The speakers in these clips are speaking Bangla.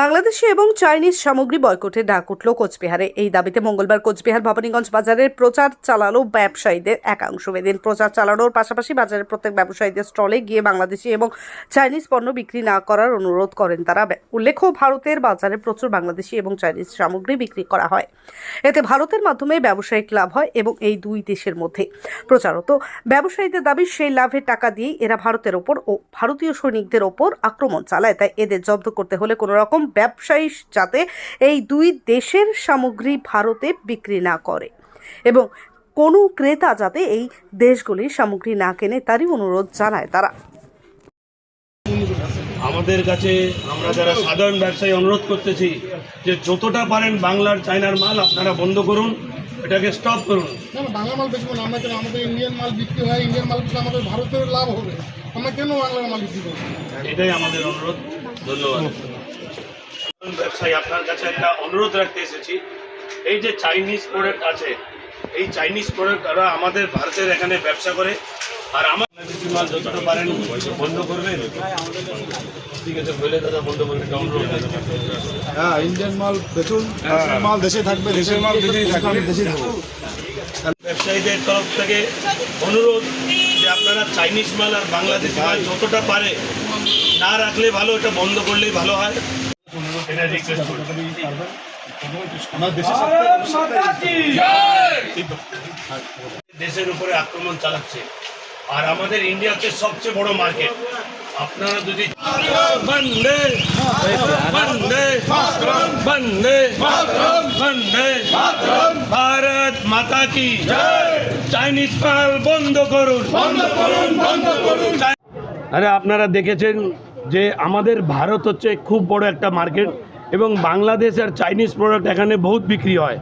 বাংলাদেশি এবং চাইনিজ সামগ্রী বয়কটের ডাক উঠল কোচবিহারে। এই দাবিতে মঙ্গলবার কোচবিহার ভবানীগঞ্জ বাজারের প্রচার চালালো ব্যবসায়ীদের একাংশ। এদিন প্রচার চালানোর পাশাপাশি বাজারের প্রত্যেক ব্যবসায়ীদের স্টলে গিয়ে বাংলাদেশি এবং চাইনিজ পণ্য বিক্রি না করার অনুরোধ করেন তারা। উল্লেখ্য, ভারতের বাজারে প্রচুর বাংলাদেশি এবং চাইনিজ সামগ্রী বিক্রি করা হয়। এতে ভারতের মাধ্যমে ব্যবসায়িক লাভ হয় এবং এই দুই দেশের মধ্যে প্রচারত। ব্যবসায়ীদের দাবি, সেই লাভের টাকা দিয়েই এরা ভারতের ওপর ও ভারতীয় সৈনিকদের ওপর আক্রমণ চালায়। তাই এদের জব্দ করতে হলে কোনো রকম ব্যবসায়ী যাতে এই দুই দেশের সামগ্রী ভারতে বিক্রি না করে এবং কোনো ক্রেতা যাতে এই দেশগুলির সামগ্রী না কেনে তারই অনুরোধ জানায় তারা। আমাদের কাছে আমরা যারা সাধারণ ব্যবসায়ী অনুরোধ করতেছি যে যতটা পারেন বাংলার চায়নার মাল আপনারা বন্ধ করুন এটাকে স্টপ করুন। না বাংলা মাল বেশি আমরা কেন? আমাদের ইন্ডিয়ান মাল বিক্রি হয় ইন্ডিয়ান মাল বিক্রি আমাদের ভারতের লাভ হবে। আমরা কেন বাংলার মাল বিক্রি করব? এটাই আমাদের অনুরোধ। ধন্যবাদ। ব্যবসায়ী আপনার কাছে একটা অনুরোধ রাখতে এসেছি। এই যে চাইনিজ প্রোডাক্ট আছে এই চাইনিজ প্রোডাক্ট ওরা আমাদের ভারতের এখানে ব্যবসা করে আর আমার মাল যতটা পারেন বন্ধ করবেন। ঠিক আছে বলে দাদা বন্ধ করবেন হ্যাঁ ইন্ডিয়ান মাল বেচুন মাল দেশে থাকবে দেশের মাল দেশেই থাকবে। দেশেই থাকবে। ব্যবসায়ীদের তরফ থেকে অনুরোধ যে আপনারা চাইনিজ মাল আর বাংলাদেশ মাল যতটা পারে না রাখলে ভালো এটা বন্ধ করলেই ভালো হয়। এটা রিকোয়েস্ট করি দেশের দেশের উপরে আক্রমণ চালাচ্ছে। আর আমাদের ইন্ডিয়াতে সবচেয়ে বড় মার্কেট। আপনারা যদি বন্দে! বন্দে! বন্দে! বন্দে! ভারত মাতা কি চাইনিজ মাল বন্ধ করুন। বন্ধ করুন বন্ধ করুন। আরে আপনারা দেখেছেন যে আমাদের ভারত হচ্ছে খুব বড় একটা মার্কেট এবং বাংলাদেশ আর চাইনিজ প্রোডাক্ট এখানে বহুত বিক্রি হয়।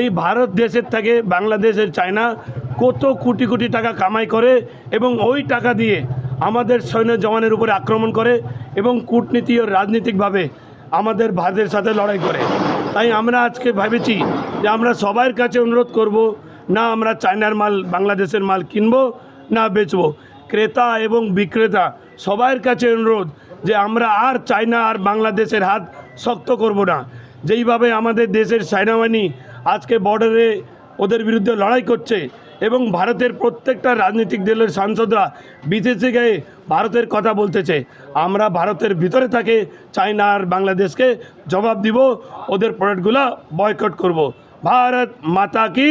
এই ভারত দেশের থেকে বাংলাদেশের চায়না কত কোটি কোটি টাকা কামাই করে এবং ওই টাকা দিয়ে আমাদের সৈন্য জওয়ানের উপরে আক্রমণ করে এবং কূটনীতি ও রাজনৈতিকভাবে আমাদের ভারতের সাথে লড়াই করে। তাই আমরা আজকে ভেবেছি যে আমরা সবার কাছে অনুরোধ করব, না আমরা চায়নার মাল, বাংলাদেশের মাল কিনবো, না বেচবো। ক্রেতা এবং বিক্রেতা সবার কাছে অনুরোধ যে আমরা আর চায়না আর বাংলাদেশের হাত শক্ত করব না। যেইভাবে আমাদের দেশের সেনাবাহিনী আজকে বর্ডারে ওদের বিরুদ্ধে লড়াই করছে এবং ভারতের প্রত্যেকটা রাজনৈতিক দলের সাংসদরা বিদেশে গিয়ে ভারতের কথা বলতেছে, আমরা ভারতের ভিতরে থাকে চায়না আর বাংলাদেশকে জবাব দিব, ওদের প্রোডাক্টগুলো বয়কট করব। ভারত মাতা কি?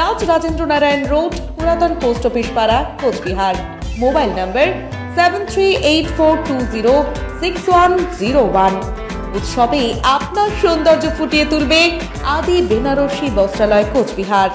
Raj Rajendra Narayan road, পুরাতন পোস্ট অফিস পাড়া, Coochbehar. Mobile number seven three eight four two zero six one zero one উৎসবে আপনার সৌন্দর্য ফুটিয়ে তুলবে আদি বেনারসি বস্ত্রালয়, কোচবিহার।